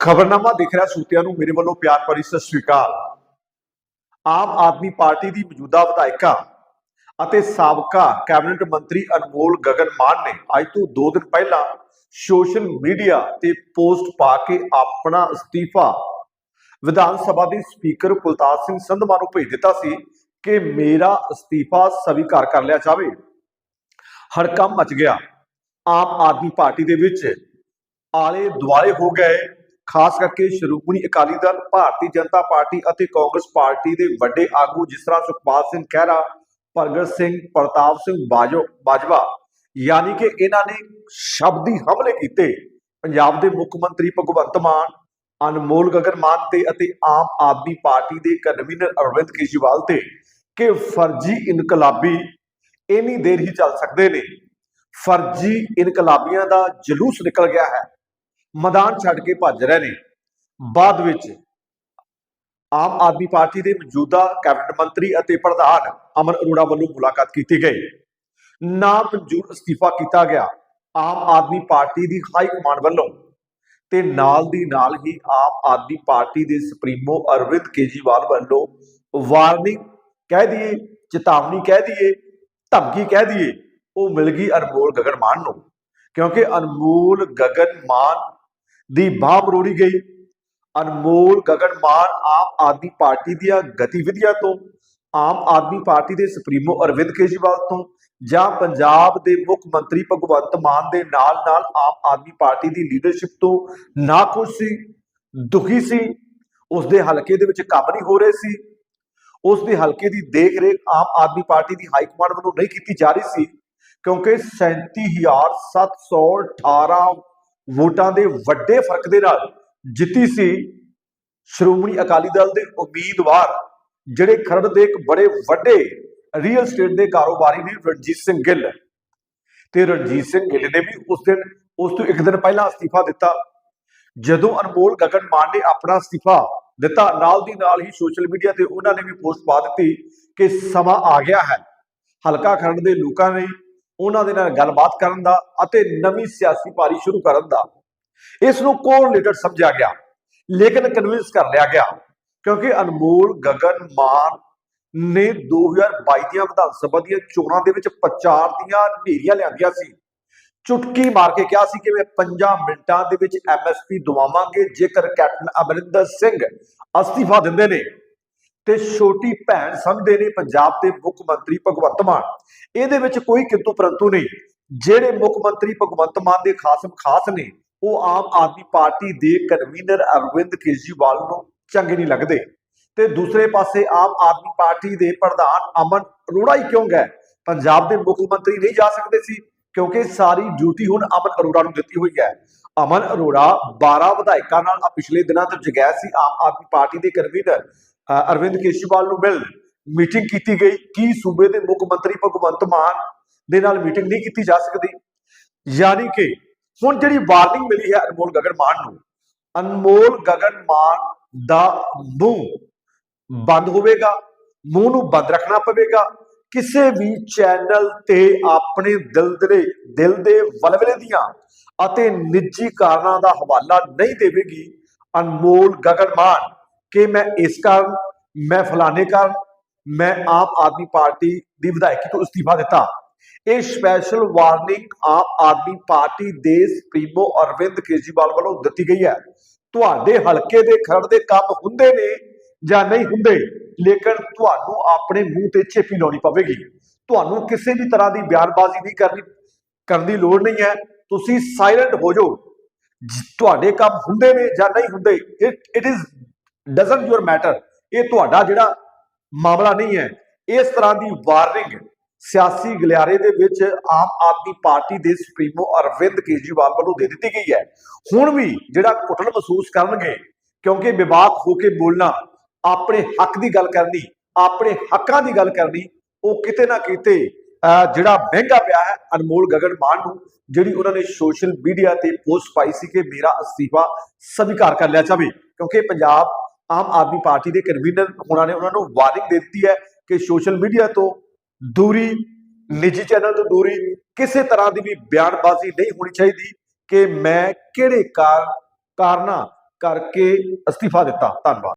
ਖਬਰਨਾਮਾ ਦੇਖ ਰਿਹਾ ਸੂਤਿਆਂ ਨੂੰ, ਮੇਰੇ ਵੱਲੋਂ ਪਿਆਰ ਭਰੀ ਸਤਿ ਸ੍ਰੀ ਅਕਾਲ। ਆਮ ਆਦਮੀ ਪਾਰਟੀ ਦੀ ਮੌਜੂਦਾ ਵਿਧਾਇਕਾ ਅਤੇ ਸਾਬਕਾ ਕੈਬਨਿਟ ਮੰਤਰੀ ਅਨਮੋਲ ਗਗਨ ਮਾਨ ਨੇ ਅੱਜ ਤੋਂ 2 ਦਿਨ ਪਹਿਲਾਂ ਸੋਸ਼ਲ ਮੀਡੀਆ ਤੇ ਪੋਸਟ ਪਾ ਕੇ ਆਪਣਾ ਅਸਤੀਫਾ ਵਿਧਾਨ ਸਭਾ ਦੇ ਸਪੀਕਰ ਕੁਲਤਾਰ ਸਿੰਘ ਸੰਧਮਾ ਨੂੰ ਭੇਜ ਦਿੱਤਾ ਸੀ ਕਿ ਮੇਰਾ ਅਸਤੀਫਾ ਸਵੀਕਾਰ ਕਰ ਲਿਆ ਜਾਵੇ। ਹੜਕੰਮ ਮਚ ਗਿਆ। ਆਮ ਆਦਮੀ ਪਾਰਟੀ ਦੇ ਵਿੱਚ ਆਲੇ ਦੁਆਲੇ ਹੋ ਗਏ। ਖਾਸ ਕਰਕੇ ਸ਼੍ਰੋਮਣੀ ਅਕਾਲੀ ਦਲ, ਭਾਰਤੀ ਜਨਤਾ ਪਾਰਟੀ ਅਤੇ ਕਾਂਗਰਸ ਪਾਰਟੀ ਦੇ ਵੱਡੇ ਆਗੂ ਜਿਸ ਤਰ੍ਹਾਂ ਸੁਖਪਾਲ ਸਿੰਘ ਖਹਿਰਾ, ਪ੍ਰਗਟ ਸਿੰਘ, ਪ੍ਰਤਾਪ ਸਿੰਘ ਬਾਜੋ ਬਾਜਵਾ, ਯਾਨੀ ਕਿ ਇਹਨਾਂ ਨੇ ਸ਼ਬਦੀ ਹਮਲੇ ਕੀਤੇ। ਪੰਜਾਬ ਦੇ ਮੁੱਖ ਮੰਤਰੀ ਭਗਵੰਤ ਮਾਨ, ਅਨਮੋਲ ਗਗਨ ਮਾਨ ਤੇ ਅਤੇ ਆਮ ਆਦਮੀ ਪਾਰਟੀ ਦੇ ਕਨਵੀਨਰ ਅਰਵਿੰਦ ਕੇਜਰੀਵਾਲ ਤੇ ਕਿ ਫਰਜ਼ੀ ਇਨਕਲਾਬੀ ਇੰਨੀ ਦੇਰ ਹੀ ਚੱਲ ਸਕਦੇ ਨੇ। ਫਰਜ਼ੀ ਇਨਕਲਾਬੀਆਂ ਦਾ ਜਲੂਸ ਨਿਕਲ ਗਿਆ ਹੈ। ਮੈਦਾਨ ਛੱਡ ਕੇ ਭੱਜ ਰਹੇ ਨੇ। ਬਾਅਦ ਵਿੱਚ ਆਮ ਆਦਮੀ ਪਾਰਟੀ ਦੇ ਮੌਜੂਦਾ ਕੈਬਨਿਟ ਮੰਤਰੀ ਅਤੇ ਪ੍ਰਧਾਨ ਅਮਨ ਅਰੋੜਾ ਵੱਲੋਂ ਮੁਲਾਕਾਤ ਕੀਤੀ ਗਈ। ਨਾ ਮਨਜ਼ੂਰ ਅਸਤੀਫਾ ਕੀਤਾ ਗਿਆ ਆਮ ਆਦਮੀ ਪਾਰਟੀ ਦੀ ਹਾਈ ਕਮਾਂਡ ਵੱਲੋਂ ਤੇ ਨਾਲ ਦੀ ਨਾਲ ਹੀ ਆਮ ਆਦਮੀ ਪਾਰਟੀ ਦੇ ਸੁਪਰੀਮੋ ਅਰਵਿੰਦ ਕੇਜੀਵਾਲ ਵੱਲੋਂ ਵਾਰਨਿੰਗ ਕਹਿ ਦਈਏ, ਚੇਤਾਵਨੀ ਕਹਿ ਦਈਏ, ਧਮਕੀ ਕਹਿ ਦਈਏ, ਉਹ ਮਿਲ ਗਈ ਅਨਮੋਲ ਗਗਨ ਮਾਨ ਨੂੰ। ਕਿਉਂਕਿ ਅਨਮੋਲ ਗਗਨ ਮਾਨ ਦੀ ਬਾਹ ਮਰੋੜੀ ਗਈ। ਅਨਮੋਲ ਗਗਨ ਮਾਨ ਆਮ ਆਦਮੀ ਪਾਰਟੀ ਦੀਆਂ ਗਤੀਵਿਧੀਆਂ ਤੋਂ, ਆਮ ਆਦਮੀ ਪਾਰਟੀ ਦੇ ਸੁਪਰੀਮੋ ਅਰਵਿੰਦ ਕੇਜਰੀਵਾਲ ਤੋਂ ਜਾਂ ਪੰਜਾਬ ਦੇ ਮੁੱਖ ਮੰਤਰੀ ਭਗਵੰਤ ਮਾਨ ਦੇ ਨਾਲ ਨਾਲ ਆਮ ਆਦਮੀ ਪਾਰਟੀ ਦੀ ਲੀਡਰਸ਼ਿਪ ਤੋਂ ਨਾ ਖੁਸ਼ ਸੀ, ਦੁਖੀ ਸੀ। ਉਸ ਦੇ ਹਲਕੇ ਦੇ ਵਿੱਚ ਕੰਮ ਨਹੀਂ ਹੋ ਰਹੇ ਸੀ। ਉਸ ਦੇ ਹਲਕੇ ਦੀ ਦੇਖ ਰੇਖ ਆਮ ਆਦਮੀ ਪਾਰਟੀ ਦੀ ਹਾਈ ਕਮਾਂਡ ਵੱਲੋਂ ਨਹੀਂ ਕੀਤੀ ਜਾ ਰਹੀ ਸੀ, ਕਿਉਂਕਿ 37718 ਵੋਟਾਂ ਦੇ ਵੱਡੇ ਫ਼ਰਕ ਦੇ ਨਾਲ ਜਿੱਤੀ ਸੀ ਸ਼੍ਰੋਮਣੀ ਅਕਾਲੀ ਦਲ ਦੇ ਉਮੀਦਵਾਰ, ਜਿਹੜੇ ਖਰੜ ਦੇ ਇੱਕ ਬੜੇ ਵੱਡੇ ਰੀਅਲ ਸਟੇਟ ਦੇ ਕਾਰੋਬਾਰੀ ਨੇ ਰਣਜੀਤ ਸਿੰਘ ਗਿੱਲ। ਤੇ ਰਣਜੀਤ ਸਿੰਘ ਗਿੱਲ ਨੇ ਵੀ ਉਸ ਦਿਨ, ਉਸ ਤੋਂ ਇੱਕ ਦਿਨ ਪਹਿਲਾਂ ਅਸਤੀਫਾ ਦਿੱਤਾ। ਜਦੋਂ ਅਨਮੋਲ ਗਗਨ ਮਾਨ ਨੇ ਆਪਣਾ ਅਸਤੀਫਾ ਦਿੱਤਾ, ਨਾਲ ਦੀ ਨਾਲ ਹੀ ਸੋਸ਼ਲ ਮੀਡੀਆ ਤੇ ਉਹਨਾਂ ਨੇ ਵੀ ਪੋਸਟ ਪਾ ਦਿੱਤੀ ਕਿ ਸਮਾਂ ਆ ਗਿਆ ਹੈ। ਹਲਕਾ ਖਰੜ ਦੇ ਲੋਕਾਂ ਨੇ ਉਹਨਾਂ ਦੇ ਨਾਲ ਗੱਲਬਾਤ ਕਰਨ ਦਾ ਅਤੇ ਨਵੀਂ ਸਿਆਸੀ ਪਾਰੀ ਸ਼ੁਰੂ ਕਰਨ ਦਾ। ਇਸ ਨੂੰ ਕੋਰਿਲੇਟਡ ਸਮਝਿਆ ਗਿਆ, ਲੇਕਿਨ ਕਨਵਿੰਸ ਕਰ ਲਿਆ ਗਿਆ, ਕਿਉਂਕਿ ਅਨਮੋਲ, ਗਗਨ, ਮਾਨ ਨੇ 2022 ਦੀਆਂ ਵਿਧਾਨ ਸਭਾ ਦੀਆਂ ਚੋਣਾਂ ਦੇ ਵਿੱਚ ਪ੍ਰਚਾਰ ਦੀਆਂ ਨੇਰੀਆਂ ਲਿਆਂਦੀਆਂ ਸੀ। ਚੁਟਕੀ ਮਾਰ ਕੇ ਕਿਹਾ ਸੀ ਕਿ ਮੈਂ 5 ਮਿੰਟਾਂ ਦੇ ਵਿੱਚ ਐਮਐਸਪੀ ਦਵਾਵਾਂਗੇ, ਜੇਕਰ ਕੈਪਟਨ ਅਮਰਿੰਦਰ ਸਿੰਘ ਅਸਤੀਫਾ ਦਿੰਦੇ ਨੇ। ਤੇ ਛੋਟੀ ਭੈਣ ਸਮਝਦੇ ਨੇ ਪੰਜਾਬ ਦੇ ਮੁੱਖ ਮੰਤਰੀ ਭਗਵੰਤ ਮਾਨ। ਇਹਦੇ ਵਿੱਚ ਕੋਈ ਕਿੰਤੂ ਪਰੰਤੂ ਨਹੀਂ। ਜਿਹੜੇ ਮੁੱਖ ਮੰਤਰੀ ਭਗਵੰਤ ਮਾਨ ਦੇ ਖਾਸਮ ਖਾਸ ਨੇ, ਉਹ ਆਮ ਆਦਮੀ ਪਾਰਟੀ ਦੇ ਕਨਵੀਨਰ ਅਰਵਿੰਦ ਕੇਜਰੀਵਾਲ ਨੂੰ ਚੰਗੇ ਨਹੀਂ ਲੱਗਦੇ। ਤੇ ਦੂਸਰੇ ਪਾਸੇ ਆਮ ਆਦਮੀ ਪਾਰਟੀ ਦੇ ਪ੍ਰਧਾਨ ਅਮਨ ਅਰੋੜਾ ਹੀ ਕਿਉਂ ਗਏ? ਪੰਜਾਬ ਦੇ ਮੁੱਖ ਮੰਤਰੀ ਨਹੀਂ ਜਾ ਸਕਦੇ ਸੀ, ਕਿਉਂਕਿ ਸਾਰੀ ਡਿਊਟੀ ਹੁਣ ਅਮਨ ਅਰੋੜਾ ਨੂੰ ਦਿੱਤੀ ਹੋਈ ਹੈ। ਅਮਨ ਅਰੋੜਾ 12 ਵਿਧਾਇਕਾਂ ਨਾਲ ਪਿਛਲੇ ਦਿਨਾਂ ਤੋਂ ਜਗੈ ਸੀ, ਆਮ ਆਦਮੀ ਪਾਰਟੀ ਦੇ ਕਨਵੀਨਰ। ਅਰਵਿੰਦ ਕੇਜਰੀਵਾਲ ਨੂੰ ਮਿਲ ਮੀਟਿੰਗ ਕੀਤੀ ਗਈ। ਕੀ ਸੂਬੇ ਦੇ ਮੁੱਖ ਮੰਤਰੀ ਭਗਵੰਤ ਮਾਨ ਦੇ ਨਾਲ ਮੀਟਿੰਗ ਨਹੀਂ ਕੀਤੀ ਜਾ ਸਕਦੀ? ਯਾਨੀ ਕਿ ਹੁਣ ਜਿਹੜੀ ਵਾਰਨਿੰਗ ਮਿਲੀ ਹੈ ਅਨਮੋਲ ਗਗਨ ਮਾਨ ਨੂੰ, ਅਨਮੋਲ ਗਗਨ ਮਾਨ ਦਾ ਮੂੰਹ ਬੰਦ ਹੋਵੇਗਾ, ਮੂੰਹ ਨੂੰ ਬੰਦ ਰੱਖਣਾ ਪਵੇਗਾ। ਕਿਸੇ ਵੀ ਚੈਨਲ ਤੇ ਆਪਣੇ ਦਿਲ ਦੇ ਦਿਲ ਦੇ ਵਲਵਲੇ ਦੀਆਂ ਅਤੇ ਨਿੱਜੀ ਕਾਰਨਾਂ ਦਾ ਹਵਾਲਾ ਨਹੀਂ ਦੇਵੇਗੀ ਅਨਮੋਲ ਗਗਨ ਮਾਨ। ਕਿ ਮੈਂ ਇਸ ਕਾਰਨ ਮੈਂ ਫਲਾਣੇ ਕਾਰਨ ਮੈਂ ਆਮ ਆਦਮੀ ਪਾਰਟੀ ਦੀ ਵਿਧਾਇਕੀ ਤੋਂ ਅਸਤੀਫਾ ਦਿੱਤਾ। ਇਹ special warning Aam Aadmi party ਦੇ ਸੁਪਰੀਮੋ ਅਰਵਿੰਦ ਕੇਜਰੀਵਾਲ ਵੱਲੋਂ ਦਿੱਤੀ ਗਈ ਹੈ। ਤੁਹਾਡੇ ਹਲਕੇ ਦੇ ਖਰੜ ਦੇ ਕੰਮ ਹੁੰਦੇ ਨੇ ਜਾਂ ਨਹੀਂ ਹੁੰਦੇ, ਲੇਕਿਨ ਤੁਹਾਨੂੰ ਆਪਣੇ ਮੂੰਹ ਤੇ ਛੇਪੀ ਲਾਉਣੀ ਪਵੇਗੀ। ਤੁਹਾਨੂੰ ਕਿਸੇ ਵੀ ਤਰ੍ਹਾਂ ਦੀ ਬਿਆਨਬਾਜ਼ੀ ਨਹੀਂ ਕਰਨੀ, ਕਰਨ ਦੀ ਲੋੜ ਨਹੀਂ ਹੈ। ਤੁਸੀਂ ਸਾਇਲੈਂਟ ਹੋ ਜਾਓ। ਤੁਹਾਡੇ ਕੰਮ ਹੁੰਦੇ ਨੇ ਜਾਂ ਨਹੀਂ ਹੁੰਦੇ it is doesn't your matter ਇਹ ਤੁਹਾਡਾ ਜਿਹੜਾ ਮਾਮਲਾ ਨਹੀਂ ਹੈ। ਇਸ ਤਰ੍ਹਾਂ ਦੀ ਵਾਰਨਿੰਗ ਸਿਆਸੀ ਗਲਿਆਰੇ ਦੇ ਵਿੱਚ ਆਮ ਆਦਮੀ ਪਾਰਟੀ ਦੇ ਸੁਪਰੀਮੋ ਅਰਵਿੰਦ ਕੇਜਰੀਵਾਲ ਵੱਲੋਂ ਦੇ ਦਿੱਤੀ ਗਈ ਹੈ। ਹੁਣ ਵੀ ਜਿਹੜਾ ਘੁਟਨ ਮਹਿਸੂਸ ਕਰਨਗੇ, ਕਿਉਂਕਿ ਵਿਵਾਕ ਹੋ ਕੇ ਬੋਲਣਾ, ਆਪਣੇ ਹੱਕ ਦੀ ਗੱਲ ਕਰਨੀ, ਆਪਣੇ ਹੱਕਾਂ ਦੀ ਗੱਲ ਕਰਨੀ, ਉਹ ਕਿਤੇ ਨਾ ਕਿਤੇ ਜਿਹੜਾ ਮਹਿੰਗਾ ਪਿਆ ਹੈ ਅਨਮੋਲ ਗਗਨ ਮਾਨ ਨੂੰ, ਜਿਹੜੀ ਉਹਨਾਂ ਨੇ ਸੋਸ਼ਲ ਮੀਡੀਆ ਤੇ ਪੋਸਟ ਪਾਈ ਸੀ ਕਿ ਮੇਰਾ ਅਸਤੀਫਾ ਸਵੀਕਾਰ ਕਰ ਲਿਆ ਜਾਵੇ, ਕਿਉਂਕਿ ਪੰਜਾਬ ਆਮ ਆਦਮੀ ਪਾਰਟੀ ਦੇ ਕਨਵੀਨਰ ਹੋਣਾ ਨੇ, ਉਹਨਾਂ ਨੂੰ ਵਾਰਨਿੰਗ ਦੇ ਦਿੱਤੀ ਹੈ ਕਿ ਸੋਸ਼ਲ ਮੀਡੀਆ ਤੋਂ ਦੂਰੀ, ਨਿੱਜੀ ਚੈਨਲ ਤੋਂ ਦੂਰੀ ਕਿਸੇ ਤਰ੍ਹਾਂ ਦੀ ਵੀ ਬਿਆਨਬਾਜ਼ੀ ਨਹੀਂ ਹੋਣੀ ਚਾਹੀਦੀ ਕਿ ਮੈਂ ਕਿਹੜੇ ਕਾਰ, ਕਾਰਨਾਂ ਕਰਕੇ ਅਸਤੀਫਾ ਦਿੱਤਾ। ਧੰਨਵਾਦ।